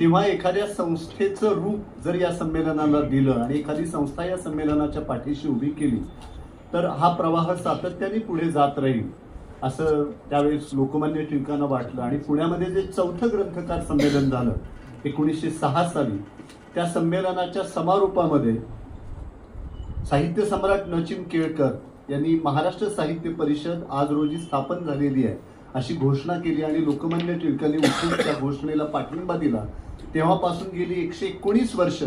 तेव्हा एखाद्या संस्थेचं रूप जर या संमेलनाला दिलं आणि एखादी संस्था या संमेलनाच्या पाठीशी उभी केली तर हा प्रवाह सातत्याने पुढे जात राहील असं त्यावेळेस लोकमान्य टिळकांना वाटलं. आणि पुण्यामध्ये जे चौथं ग्रंथकार संमेलन झालं एकोणीसशे सहा साली त्या संमेलनाच्या समारोपामध्ये साहित्य सम्राट नचिम केळकर यांनी महाराष्ट्र साहित्य परिषद आज रोजी स्थापन झालेली आहे अशी घोषणा केली आणि लोकमान्य टिळकांनी उठून त्या घोषणेला पाठिंबा दिला. तेव्हापासून गेली एकशे एकोणीस वर्ष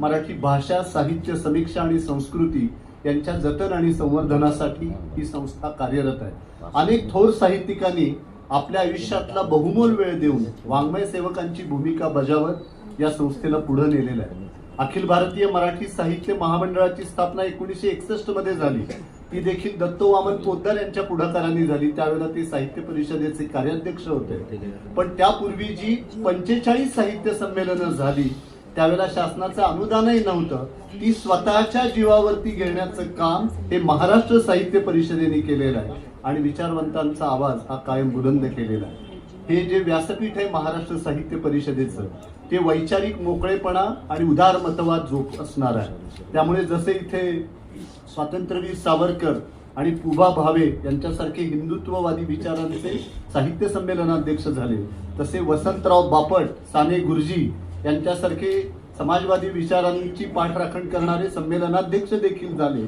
मराठी भाषा साहित्य समीक्षा आणि संस्कृती यांच्या जतन आणि संवर्धनासाठी ही संस्था कार्यरत आहे. अनेक थोर साहित्यिकांनी आपल्या आयुष्यातला बहुमोल वेळ देऊन वाङ्मय सेवकांची भूमिका बजावत या संस्थेला पुढे नेलेलं आहे. अखिल भारतीय मराठी साहित्य महामंडळाची स्थापना एकोणीसशे एकसष्टमध्ये झाली. ती देखील दत्त वामन पोद्दार यांच्या पुढाकाराने झाली. त्यावेळेला ते साहित्य परिषदेचे कार्याध्यक्ष होते. पण त्यापूर्वी जी पंचेचाळीस साहित्य संमेलनं झाली त्यावेळेला शासनाचं अनुदानही नव्हतं. ती स्वतःच्या जीवावरती घेण्याचं काम हे महाराष्ट्र साहित्य परिषदेने केलेलं आहे. आणि विचारवंतांचा आवाज हा कायम बुलंद केलेला आहे. हे जे व्यासपीठ आहे महाराष्ट्र साहित्य परिषदेचं ते वैचारिक मोकळेपणा आणि उदार मतवाद जोप असणार आहे. त्यामुळे जसे इथे स्वातंत्र्यवीर सावरकर आणि पुबा भावे यांच्यासारखे हिंदुत्ववादी विचारांचे साहित्य संमेलनाध्यक्ष झाले. तसे वसंतराव बापट साने गुरुजी यांच्यासारखे समाजवादी विचारांची पाठराखण करणारे संमेलनाध्यक्ष देखील झाले.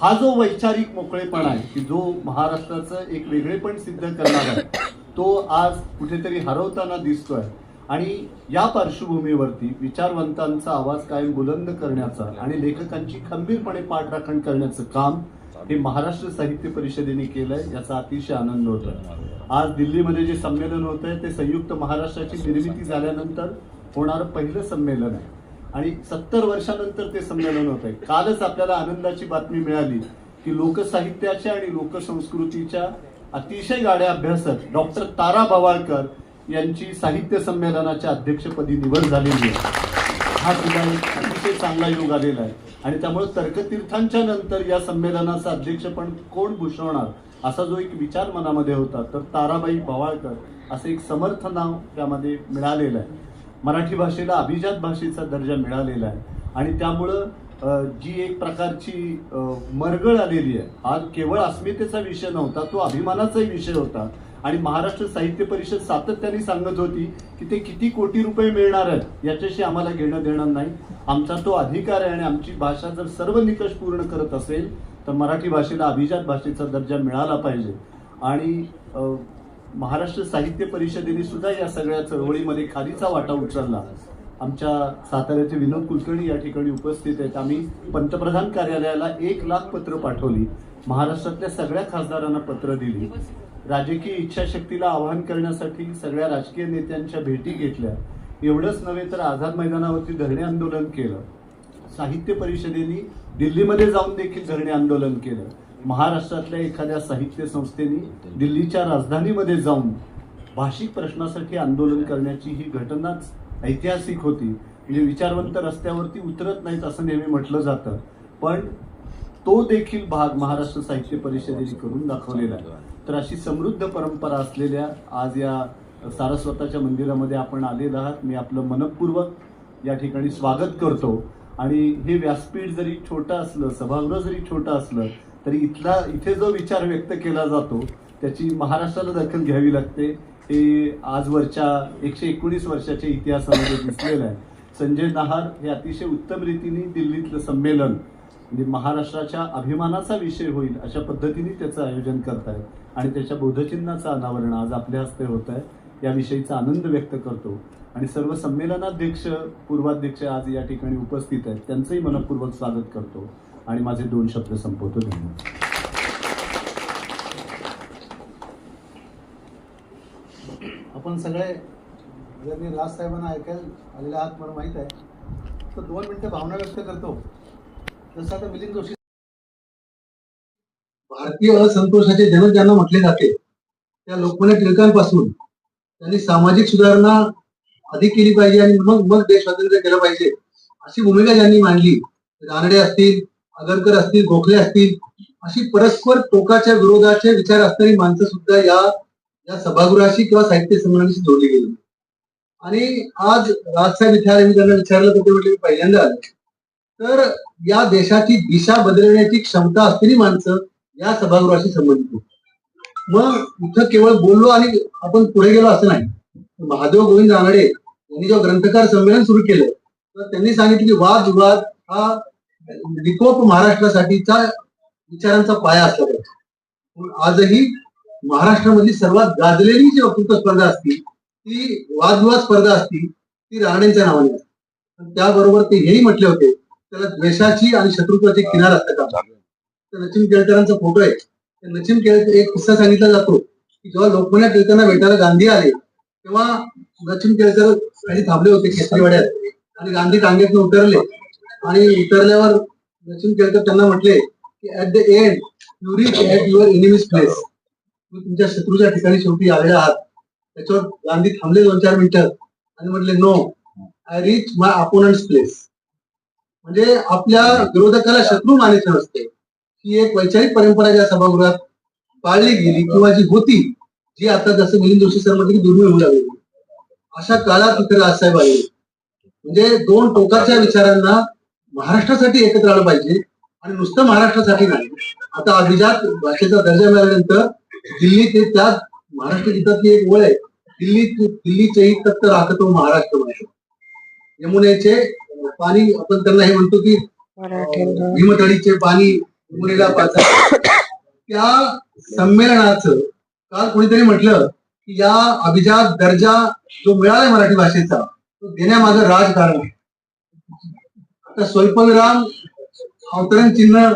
हा जो वैचारिक मोकळेपणा आहे की जो महाराष्ट्राचं एक वेगळेपण सिद्ध करणार आहे तो आज कुठेतरी हरवताना दिसतोय. आणि या पार्श्वभूमीवरती विचारवंतांचा आवाज कायम बुलंद करण्याचा आणि लेखकांची खंबीरपणे पाठराखण करण्याचं काम हे महाराष्ट्र साहित्य परिषदेने केलंय याचा अतिशय आनंद होतो आज दिल्लीमध्ये जे संमेलन होत आहे ते संयुक्त महाराष्ट्राची निर्मिती झाल्यानंतर होणारं पहिलं संमेलन आहे. आणि सत्तर वर्षानंतर ते संमेलन होत आहे कालच आपल्याला आनंदाची बातमी मिळाली की लोकसाहित्याच्या आणि लोकसंस्कृतीच्या अतिशय गाड्या अभ्यासक डॉक्टर तारा भवाळकर यांची साहित्य संमेलनाच्या अध्यक्षपदी निवड झालेली आहे. हा सुद्धा एक अतिशय चांगला योग आलेला आहे. आणि त्यामुळे तर्कतीर्थांच्या नंतर या संमेलनाचं अध्यक्षपण कोण भूषवणार असा जो एक विचार मनामध्ये होता तर ताराबाई बवाळकर असं एक समर्थ नाव त्यामध्ये मिळालेलं आहे. मराठी भाषेला अभिजात भाषेचा दर्जा मिळालेला आहे. आणि त्यामुळं जी एक प्रकारची मरगळ आलेली आहे. हा केवळ अस्मितेचा विषय नव्हता तो अभिमानाचाही विषय होता. आणि महाराष्ट्र साहित्य परिषद सातत्याने सांगत होती की ते किती कोटी रुपये मिळणार आहेत याच्याशी आम्हाला घेणं देणं नाही. आमचा तो अधिकार आहे आणि आमची भाषा जर सर्व निकष पूर्ण करत असेल तर मराठी भाषेला अभिजात भाषेचा दर्जा मिळाला पाहिजे. आणि महाराष्ट्र साहित्य परिषदेने सुद्धा या सगळ्या चळवळीमध्ये खालीचा वाटा उचलला. आमच्या साताऱ्याचे विनोद कुलकर्णी या ठिकाणी उपस्थित आहेत. आम्ही पंतप्रधान कार्यालयाला एक लाख पत्र पाठवली. महाराष्ट्रातल्या सगळ्या खासदारांना पत्र दिली. राजकीय इच्छाशक्तीला आवाहन करण्यासाठी सगळ्या राजकीय नेत्यांच्या भेटी घेतल्या. एवढंच नव्हे तर आझाद मैदानावरती धरणे आंदोलन केलं. साहित्य परिषदेने दिल्लीमध्ये जाऊन देखील धरणे आंदोलन केलं. महाराष्ट्रातल्या एखाद्या साहित्य संस्थेने दिल्लीच्या राजधानीमध्ये जाऊन भाषिक प्रश्नासाठी आंदोलन करण्याची ही घटनाच ऐतिहासिक होती. म्हणजे विचारवंत रस्त्यावरती उतरत नाहीत असं नेहमी म्हटलं जातं. पण तो देखील भाग महाराष्ट्र साहित्य परिषदेने करून दाखवलेला आहे. तर अशी समृद्ध परंपरा असलेल्या आज या सारस्वताच्या मंदिरामध्ये आपण आलेलं आहात. मी आपलं मनपूर्वक या ठिकाणी स्वागत करतो. आणि हे व्यासपीठ जरी छोटं असलं सभागृह जरी छोटं असलं तरी इथला इथे जो विचार व्यक्त केला जातो त्याची महाराष्ट्राला दखल घ्यावी लागते. हे आजवरच्या एकशे एकोणीस वर्षाच्या इतिहासामध्ये दिसलेलं आहे. संजय नहार हे अतिशय उत्तम रीतीने दिल्लीतलं संमेलन म्हणजे महाराष्ट्राच्या अभिमानाचा विषय होईल अशा पद्धतीने त्याचं आयोजन करतायत. आणि त्याच्या बोधचिन्हाचं अनावरण आज आपल्या हस्ते होत आहे याविषयीचा आनंद व्यक्त करतो. आणि सर्व संमेलनाध्यक्ष पूर्वाध्यक्ष आज या ठिकाणी उपस्थित आहेत. त्यांचंही मनपूर्वक स्वागत करतो. आणि माझे दोन शब्द संपवतो. धन्यवाद. आपण सगळे जर मी राज साहेबांना ऐकायला आलेले आहात मला माहीत आहे. तर दोन मिनिटं भावना व्यक्त करतो. जसं आता मिलिंद जोशी भारतीय असंतोषाचे जनक ज्यांना म्हटले जाते त्या लोकमान्य टिळकांपासून त्यांनी सामाजिक सुधारणा अधिक केली पाहिजे आणि मग मग देश स्वातंत्र्य केलं पाहिजे. अशी भूमिका ज्यांनी मांडली रानडे असतील आगरकर असतील गोखले असतील अशी परस्पर टोकाच्या विरोधाचे विचार असणारी माणसं सुद्धा या या सभागृहाशी किंवा साहित्य संमेलनाशी जोडली गेली. आणि आज राजसाहेब इथे आले मी त्यांना विचारलं तर ते म्हटले पहिल्यांदा आले. तर या देशाची दिशा बदलण्याची क्षमता असलेली माणसं या सभागृहाशी संबंधित आहेत. मग इथं केवळ बोललो आणि आपण पुढे गेलो असं नाही. महादेव गोविंद रानडे यांनी जेव्हा ग्रंथकार संमेलन सुरू केलं तर त्यांनी सांगितलं की वाद विवाद हा विकोप महाराष्ट्रासाठीचा विचारांचा पाया असला पाहिजे आजही महाराष्ट्रामधली सर्वात गाजलेली जी वक्तृत्व स्पर्धा असती ती वादविवाद स्पर्धा असती ती राणेंच्या नावाने. असते पण त्याबरोबर ते हेही म्हटले होते त्याला द्वेषाची आणि शत्रुत्वाची किनार असते का? तर नचिन केळकरांचा फोटो आहे. त्या नचिन केळकर एक किस्सा सांगितला जातो की जेव्हा लोकमान्य टिळकांना भेटायला गांधी आले तेव्हा सचिन केळकर काही थांबले होते केसरीवाड्यात आणि गांधी टांगेतून उतरले. आणि उतरल्यावर सचिन केळकर त्यांना म्हटले की at the end you reach at your enemies place तुम्ही तुमच्या शत्रूच्या ठिकाणी शेवटी आलेले आहात. त्याच्यावर गांधी थांबले दोन चार मिनिटं आणि म्हटले no I reach my opponent place म्हणजे आपल्या विरोधकाला शत्रू मानायचं नसते. ही एक वैचारिक परंपरा ज्या सभागृहात पाळली गेली किंवा जी होती जी आता जसं मिलिंद जोशी सर म्हणजे दुर्मिळ होऊ लागली. अशा काळात इथे राजसाहेब आले. म्हणजे दोन टोकाच्या विचारांना महाराष्ट्रासाठी एकत्र आलं पाहिजे आणि नुसतं महाराष्ट्रासाठी नाही. आता अभिजात भाषेचा दर्जा मिळाल्यानंतर दिल्ली ते त्यात महाराष्ट्र गीतातली एक ओळ आहे दिल्ली दिल्लीचेही तत्त राखतो महाराष्ट्र भाषा यमुनेचे पाणी आपण त्यांना हे म्हणतो की भीमतडीचे पाणी यमुनेला पाहतात त्या संमेलनाचं काल कोणीतरी म्हटलं की या अभिजात दर्जा जो मिळालाय मराठी भाषेचा तो देण्यामागं राजकारण आहे. आता स्वल्पविराम अवतरण चिन्ह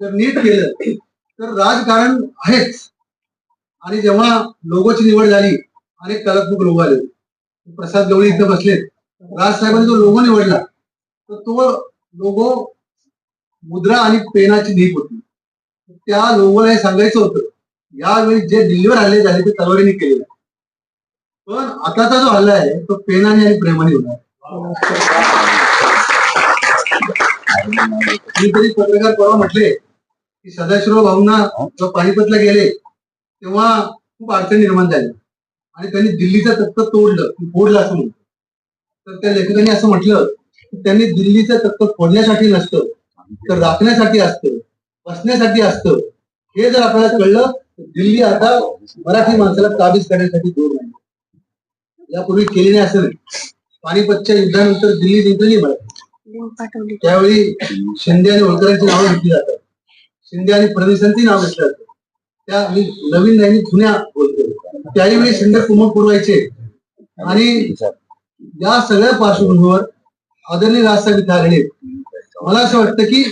जर नीट केलं तर राजकारण आहेच. आणि जेव्हा लोगोची निवड झाली अनेक कलात्मक लोक आले. प्रसाद गवळी इथं बसलेत. राजसाहेबांनी जो लोगो निवडला तर तो लोगो मुद्रा आणि पेनाची धीप होती. त्या लोगोला हे सांगायचं होतं यावेळी जे दिल्लीवर हल्ले झाले ते तलवारीने केले. पण आताचा जो हल्ला आहे तो पेनाने आणि प्रेमाने होणार मी तरी पत्रकार परवा म्हटले की सदाशिव भाऊंना जेव्हा पानिपतला गेले तेव्हा खूप अडचण निर्माण झाली. आणि त्यांनी दिल्लीचा तत्त तोडलं फोडलं असं म्हणतो तर त्या लेखकांनी असं म्हटलं त्यांनी दिल्लीचं तत्व फोडण्यासाठी नसतं तर राखण्यासाठी असतं बसण्यासाठी असतं. हे जर आपल्याला कळलं दिल्ली आता मराठी माणसाला काबीज करण्यासाठी दूर नाही यापूर्वी केली नाही असं नाही पानिपतच्या युद्धानंतर दिल्ली जिंकली मराठी. त्यावेळी शिंदे आणि होळकरांची नावं घेतली जातात. शिंदे आणि फडणवीसांची नाव घेतली जातात. त्या मी नवीन नाही जुन्या बोलतो त्याही वेळी शिंदे कुमक पुरवायचे. आणि या सगळ्या पार्श्वभूमीवर आदरणीय राजसाहेब इथे मला असं वाटतं की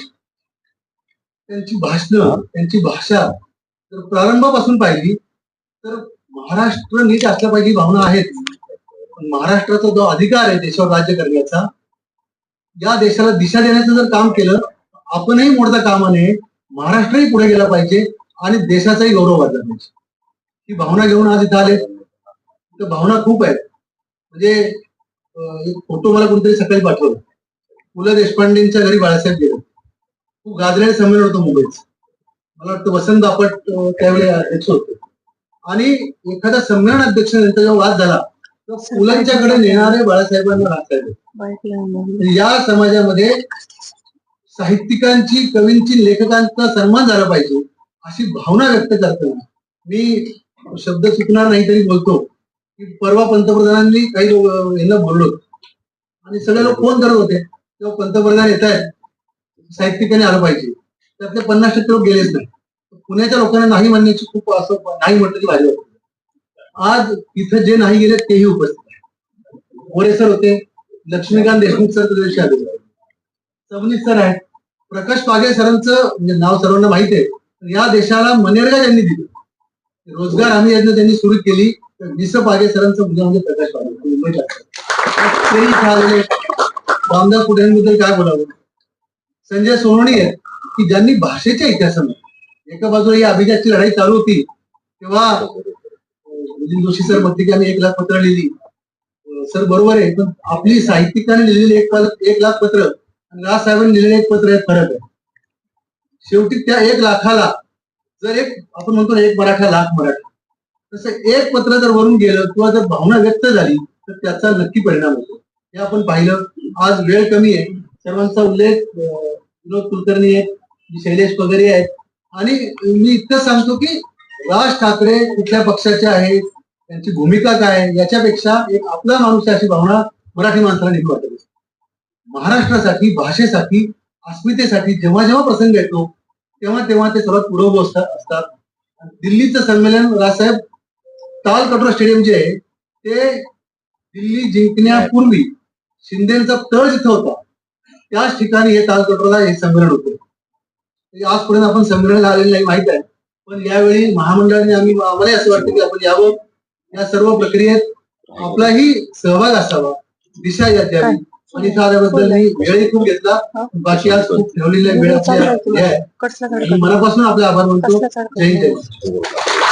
त्यांची भाषणं त्यांची भाषा जर प्रारंभापासून पाहिली तर महाराष्ट्र नीट असल्या पाहिजे भावना आहेत. पण महाराष्ट्राचा जो अधिकार आहे देशावर राज्य करण्याचा या देशाला दिशा देण्याचं जर काम केलं आपणही मोडता कामा नये महाराष्ट्रही पुढे गेला पाहिजे आणि देशाचाही गौरव वाढला पाहिजे. ही भावना घेऊन आज इथं आले. तर भावना खूप आहेत. म्हणजे एक फोटो मला कोणतरी सकाळी पाठवला. पु. ल. देशपांडेंच्या घरी बाळासाहेब गेले. खूप गाजलेलं संमेलन होतं मुंबईचं मला वाटतं वसंत बापट अं, त्यावेळी अध्यक्ष होते. आणि एखादा संमेलन अध्यक्ष जेव्हा वाद झाला तर पुलांच्याकडे नेणारे बाळासाहेबांना राहतात या समाजामध्ये साहित्यिकांची कवींची लेखकांचा सन्मान झाला पाहिजे अशी भावना व्यक्त करताना. मी शब्द चुकणार नाही तरी बोलतो. की परवा पंतप्रधानांनी काही लोक यांना बोललो आणि सगळे लोक फोन करत होते. तेव्हा पंतप्रधान येत आहेत. साहित्यिकाने आलं पाहिजे. त्यातले पन्नास टक्के लोक गेलेच नाही. पुण्याच्या लोकांना नाही म्हणण्याची खूप असं नाही म्हटलं की भारी आज इथं जे नाही गेले तेही उपस्थित आहेत. मोरे सर होते. लक्ष्मीकांत देशमुख सर प्रदेश सबनीस सर आहेत. प्रकाश पागे सरांचं म्हणजे नाव सर्वांना माहिती आहे. या देशाला मनेरगा यांनी दिली. रोजगार हमी योजना त्यांनी सुरू केली. विस पागे सरांचं मुलगा म्हणजे प्रकाश पागे म्हणजे मुंबईत आलेले रामदास कुठेबद्दल काय बोलावं? संजय सोनवणी आहेत की ज्यांनी भाषेच्या इतिहासामध्ये एका बाजूला या अभिजातची लढाई चालू होती तेव्हा मिलिंद जोशी सर पत्रिकाने एक लाख पत्र लिहिली. सर बरोबर आहे पण आपली साहित्यिकाने लिहिलेली एक एक लाख पत्र आणि राजसाहेबांनी लिहिलेले एक पत्र यात फरक आहे. शेवटी त्या एक लाखाला जर एक आपण म्हणतो ना एक मराठा लाख मराठा. तसं एक पत्र जर वरून गेलं किंवा जर भावना व्यक्त झाली तर त्याचा नक्की परिणाम होतो हे आपण पाहिलं आज वेळ कमी आहे सर्वांचा उल्लेख विनोद कुलकर्णी आहेत शैलेश वगैरे आहेत आणि मी इतकं सांगतो की राज ठाकरे कुठल्या पक्षाचे आहेत त्यांची भूमिका काय आहे याच्यापेक्षा एक आपला माणूस अशी भावना मराठी माणसाला नेहमी वाटत असते. महाराष्ट्रासाठी भाषेसाठी अस्मितेसाठी जेव्हा जेव्हा प्रसंग येतो तेव्हा तेव्हा ते सर्वात पुढे असतात असतात. दिल्लीचं संमेलन राजसाहेब ताल कटोरा स्टेडियम जे आहे ते दिल्ली जिंकण्यापूर्वी शिंदेचा तळ जिथं होता त्याच ठिकाणी हे ताल कटोरा हे संमेलन होतं. ते आजपर्यंत आपण संमेलन आलेलं नाही माहीत आहे. पण यावेळी महामंडळाने आम्ही आम्हाला असं वाटतं की आपण यावं. या सर्व प्रक्रियेत आपलाही सहभाग असावा. दिशा या द्यावी आणि इथं आल्याबद्दल मी वेळही खूप घेतला. बाकी आज खूप ठेवलेल्या वेळ आपल्या हे मनापासून आपले आभार मानतो. जय जय.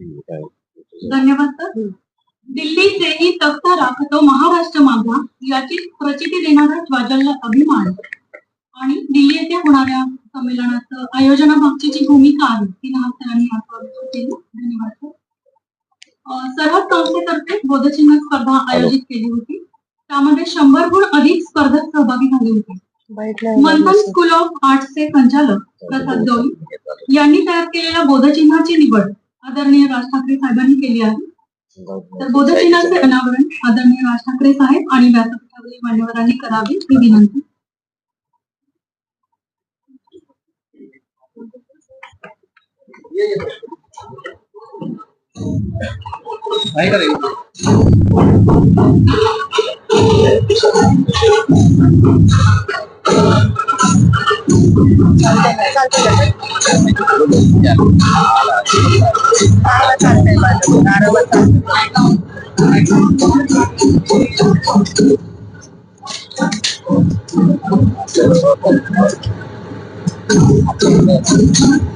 धन्यवाद सर. दिल्लीचेही तख्त राखतो महाराष्ट्र माझा याची प्रचिती देणारा ज्वाजल्य अभिमान. आणि दिल्ली येथे होणाऱ्या संमेलनाचं आयोजनामागची जी भूमिका आहे ती नाव सरांनी आत्मसात केली धन्यवाद सर्वच संस्थेतर्फे बोधचिन्ह स्पर्धा आयोजित केली होती. त्यामध्ये शंभरहून अधिक स्पर्धक सहभागी झाले होते. मंथन स्कूल ऑफ आर्ट्सचे संचालक प्रसाद गवळी यांनी तयार केलेल्या बोधचिन्हाची निवड आदरणीय राज ठाकरे साहेबांनी केली आहे. तर बोधचिन्हाचे अनावरण आदरणीय राज ठाकरे साहेब आणि व्यासपीठावरील मान्यवरांनी करावे ही विनंती. ये, ये. आहे का रे? आपण सगळ्यांनी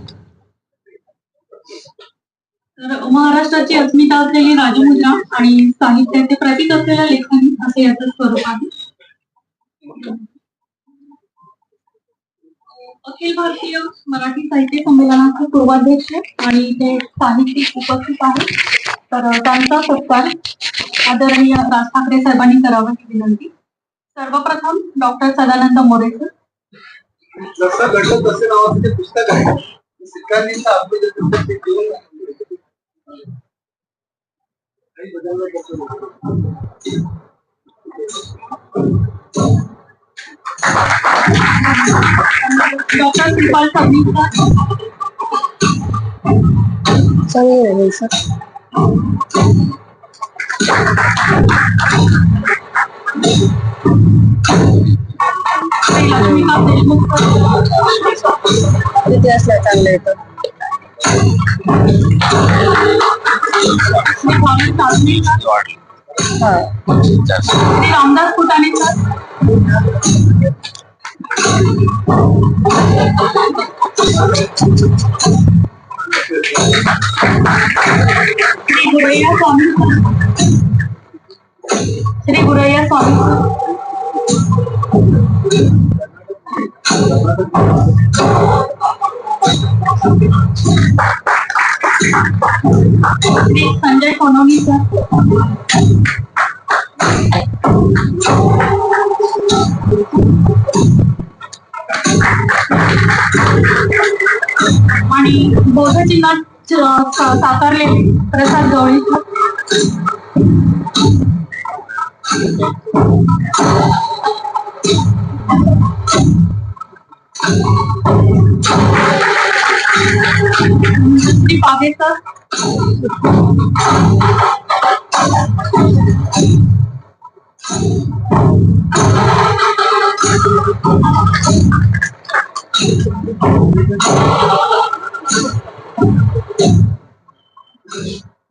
तर महाराष्ट्राची अस्मिता असलेली राजमुद्रा आणि साहित्याचे प्रतीक असलेल्या लेखन असे याचं स्वरूप आहे. अखिल भारतीय मराठी साहित्य संमेलनाचे पूर्वाध्यक्ष आणि ते साहित्यिक उपस्थित आहेत. तर त्यांचा सत्कार आदरणीय राज ठाकरे साहेबांनी करावा ही विनंती. सर्वप्रथम डॉक्टर सदानंद मोरे सर. जसं घडलं तसे नावाचं पुस्तक आहे doctor doctor Shripal Sabnis sir Shri Laxmikant Deshmukh sir तिथे असल्या चांगलं येतं Ramdas Phutane sir Shri Guraiya Swami sir Shri Guraiya Swami sir Shri Sanjay Sonawani sir. आणि बौद्ध च- सा- साकारले प्रसाद गवळी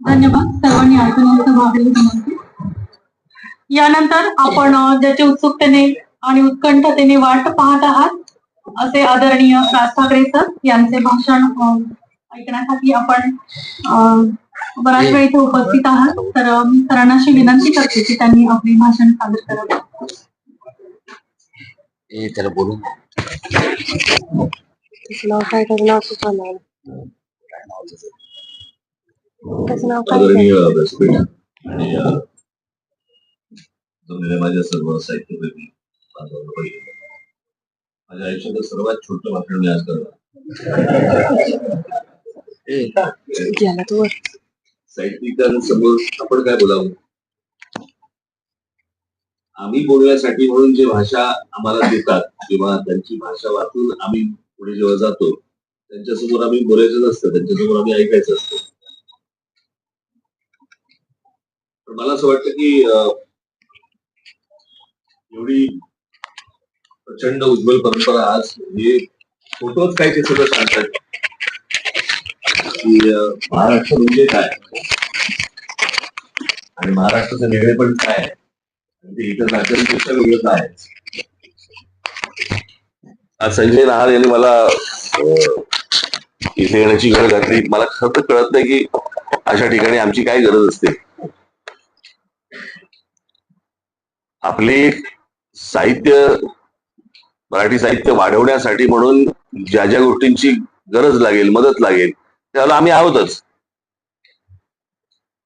धन्यवाद. सर्वांनी ऐकण्याचा भाग विनंती. यानंतर आपण ज्याची उत्सुकतेने आणि उत्कंठतेने वाट पाहत आहात असे आदरणीय राज ठाकरे सर यांचे भाषण ऐकण्यासाठी आपण बराच वेळ इथे उपस्थित आहात. तर मी सरांना अशी विनंती करते की त्यांनी आपले भाषण सादर करावे. त्याचं नाव आदरणीय व्यासपीठ आणि जमलेल्या माझ्या सर्व साहित्यप्रेमी बांधवांना माझ्या आयुष्यातलं सर्वात छोटं भाषण मी आज करणार. साहित्यिकांसमोर आपण काय बोलावं आम्ही बोलण्यासाठी म्हणून जे भाषा आम्हाला देतात किंवा त्यांची भाषा वाचून आम्ही पुढे जेव्हा जातो त्यांच्यासमोर आम्ही बोलायचं नसतं त्यांच्यासमोर आम्ही ऐकायचं असतं पण मला असं वाटतं की एवढी प्रचंड उज्ज्वल परंपरा आज हे फोटोच काय ते सगळं सांगतात. की महाराष्ट्र म्हणजे काय? आणि महाराष्ट्राचं वेगळेपण काय? आहे आणि ते इतर राज्यांपेक्षा वेगळं काय? आज संजय नहार यांनी मला इथे येण्याची गरज घातली मला खरं तर कळत नाही की अशा ठिकाणी आमची काय गरज असते. आपले साहित्य मराठी साहित्य वाढवण्यासाठी म्हणून ज्या ज्या गोष्टींची गरज लागेल मदत लागेल त्याला आम्ही आहोतच.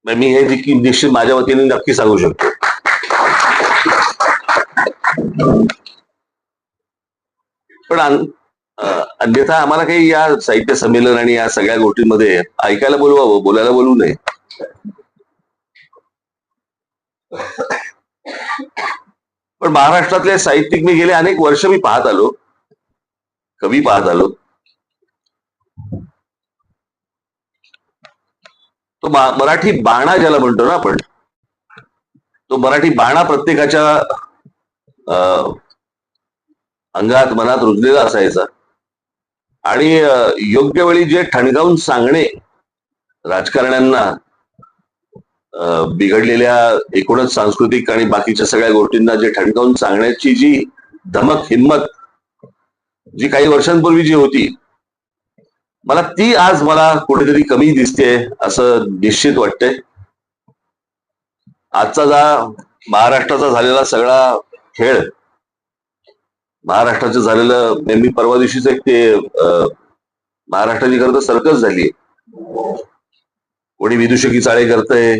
मी हे निश्चित माझ्या वतीने नक्की सांगू शकतो. पण अन्यथा आम्हाला काही या साहित्य संमेलन आणि या सगळ्या गोष्टींमध्ये ऐकायला बोलवावं बोलायला बोलू नये. पण महाराष्ट्रातले साहित्यिक मी गेले अनेक वर्ष मी पाहत आलो. कवी पाहत आलो. तो मराठी बाणा ज्याला म्हणतो ना आपण तो मराठी बाणा प्रत्येकाच्या अं, अंगात मनात रुजलेला असायचा. आणि योग्य वेळी जे ठणकावून सांगणे राजकारण्यांना बिघडलेल्या एकूणच सांस्कृतिक आणि बाकीच्या सगळ्या गोष्टींना जे ठणकावून सांगण्याची जी धमक हिंमत जी काही वर्षांपूर्वी जी होती मला ती आज मला कुठेतरी कमी दिसते असं निश्चित वाटतंय. आजचा जा महाराष्ट्राचा झालेला सगळा खेळ महाराष्ट्राचं झालेलं नेहमी मी परवा दिवशीच एक ते महाराष्ट्राची खरं तर सर्कस झाली कोणी विदुषकी चाळे करतय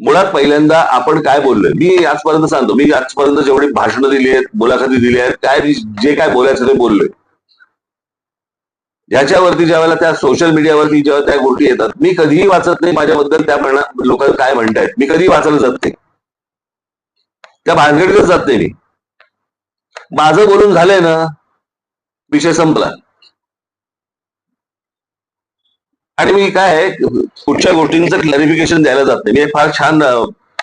मुळात पहिल्यांदा आपण काय बोललोय? मी आजपर्यंत सांगतो मी आजपर्यंत जेवढी भाषणं दिली आहेत मुलाखती दिली आहेत काय जे काय बोलायचं ते बोललोय. ह्याच्यावरती ज्या वेळेला त्या सोशल मीडियावरती जेव्हा त्या गोष्टी येतात मी कधीही वाचत नाही माझ्याबद्दल त्या लोक काय म्हणतायत. मी कधीही वाचायला जात नाही. त्या भानगडीतच जात नाही मी. माझं बोलून झालंय ना विषय संपला. आणि मी काय आहे, कुठच्या गोष्टींचं क्लॅरिफिकेशन द्यायला जात नाही. मी फार छान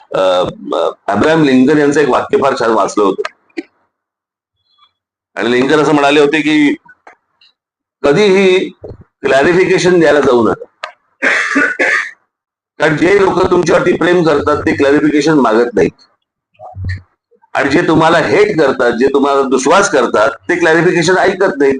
अब्राहम लिंकन यांचं एक वाक्य फार छान वाचलं होतं. आणि लिंकन असं म्हणाले होते की कधीही क्लॅरिफिकेशन द्यायला जाऊ नका. कारण जे लोक तुमच्यावरती प्रेम करतात ते क्लॅरिफिकेशन मागत नाहीत. आणि जे तुम्हाला हेट करतात जे तुम्हाला दुश्वास करतात ते क्लॅरिफिकेशन ऐकत नाहीत.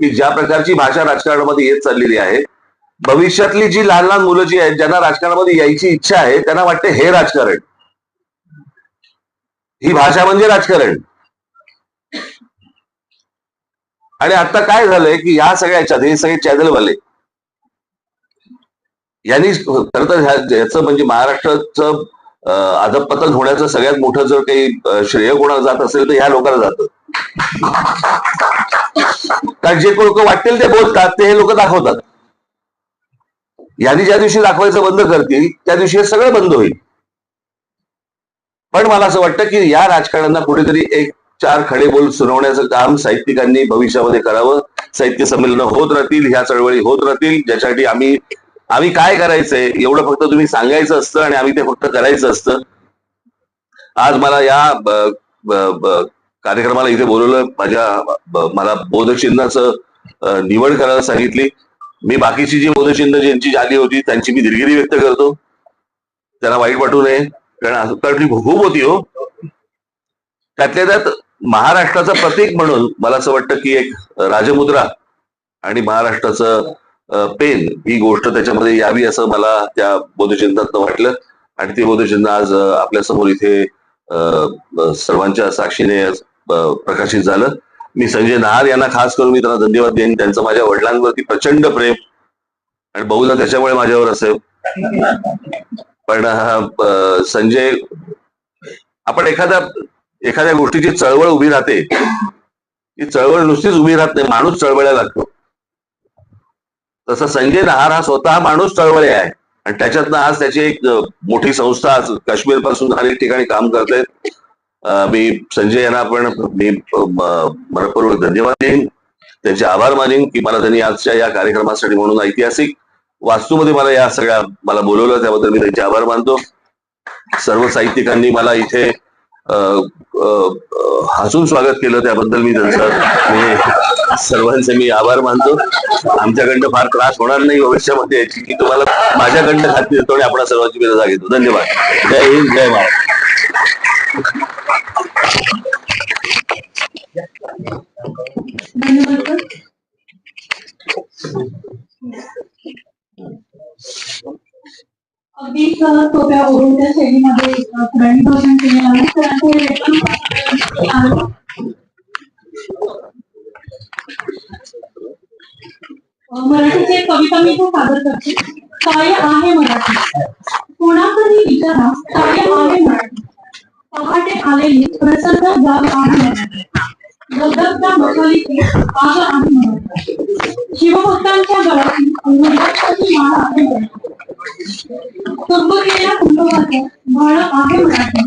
की ज्या प्रकारची भाषा राजकारणामध्ये येत चाललेली आहे भविष्यातली जी लहान लहान मुलं जी आहेत ज्यांना राजकारणामध्ये यायची इच्छा आहे त्यांना वाटते हे राजकारण. ही भाषा म्हणजे राजकारण. आणि आता काय झालंय की या सगळ्या ह्याच्यात हे सगळे चॅनलवाले यांनी खर तर ह्या- याचं म्हणजे महाराष्ट्राचं अं, अधपतन होण्याचं सगळ्यात मोठं जर काही श्रेय कोणाला जात असेल तर ह्या लोकांना जातं. कारण जे लोक वाटतील ते बोलतात ते हे लोक दाखवतात. यांनी ज्या दिवशी दाखवायचं बंद करतील त्या दिवशी हे सगळं बंद होईल. पण मला असं वाटतं की या राजकारण्यांना कुठेतरी एक चार खडे बोल सुनावण्याचं काम साहित्यिकांनी भविष्यामध्ये करावं. साहित्य संमेलन होत राहतील ह्या चळवळी होत राहतील. ज्याच्यासाठी आम्ही आम्ही काय करायचंय एवढं फक्त तुम्ही सांगायचं असतं आणि आम्ही ते फक्त करायचं असतं. आज मला या ब- ब- ब- कार्यक्रमाला इथे बोलवलं. माझ्या मला बोधचिन्हाचं निवड करायला सांगितली. मी बाकीची जी बोधचिन्ह ज्यांची झाली होती त्यांची मी दिलगिरी व्यक्त करतो. त्यांना वाईट वाटू नये कारण कारण खूप होती हो. त्यातल्या त्यात महाराष्ट्राचं प्रतीक म्हणून मला असं वाटतं की एक राजमुद्रा आणि महाराष्ट्राचं पेन ही गोष्ट त्याच्यामध्ये यावी असं मला त्या बोधचिन्हात वाटलं. आणि ते बोधचिन्ह आज आपल्यासमोर इथे सर्वांच्या साक्षीने प्रकाशित झालं. मी संजय नहार यांना खास करून मी त्यांना धन्यवाद देईन. त्यांचं माझ्या वडिलांवरती प्रचंड प्रेम आणि बहुधा त्याच्यामुळे माझ्यावर असेल. पण संजय आपण एखाद्या एखाद्या गोष्टीची चळवळ उभी राहते. ती चळवळ नुसतीच उभी राहत नाही माणूस चळवळ्या लागतो. तसं संजय नहार हा स्वतः माणूस चळवळे आहे. आणि त्याच्यातनं आज त्याची एक मोठी संस्था आज काश्मीरपासून अनेक ठिकाणी काम करते. मी संजय यांना पण मी मनपूर्वक धन्यवाद देईन. त्यांचे आभार मानेन की मला त्यांनी आजच्या या कार्यक्रमासाठी म्हणून ऐतिहासिक वास्तूमध्ये मला या सगळ्या मला बोलवलं त्याबद्दल मी त्यांचे आभार मानतो. सर्व साहित्यिकांनी मला इथे हसून स्वागत केलं त्याबद्दल मी त्यांचं मी सर्वांचे मी आभार मानतो. आमच्याकडनं फार त्रास होणार नाही भविष्यामध्ये याची की तुम्हाला माझ्याकडनं खात्री देतो आणि आपण सर्वांची मी रजा घेतो धन्यवाद. जय हिंद जय महाराज धन्यवाद सर. अगदीच अ, शैलीमध्ये अ, पुराणी भाषण मराठीची एक कविता मी खूप सादर करते. काय आहे मराठी. कोणाकडे विचारा काय आहे मराठी. पहाटे आलेली प्रसन्न जाग आहे मराठी. गदगदा मशालीची आग आहे मराठी. शिवभक्तांच्या गळातील अमृताची माळ आहे मराठी. कुंभकेल्या कुंभवाचं बाळ आहे मराठी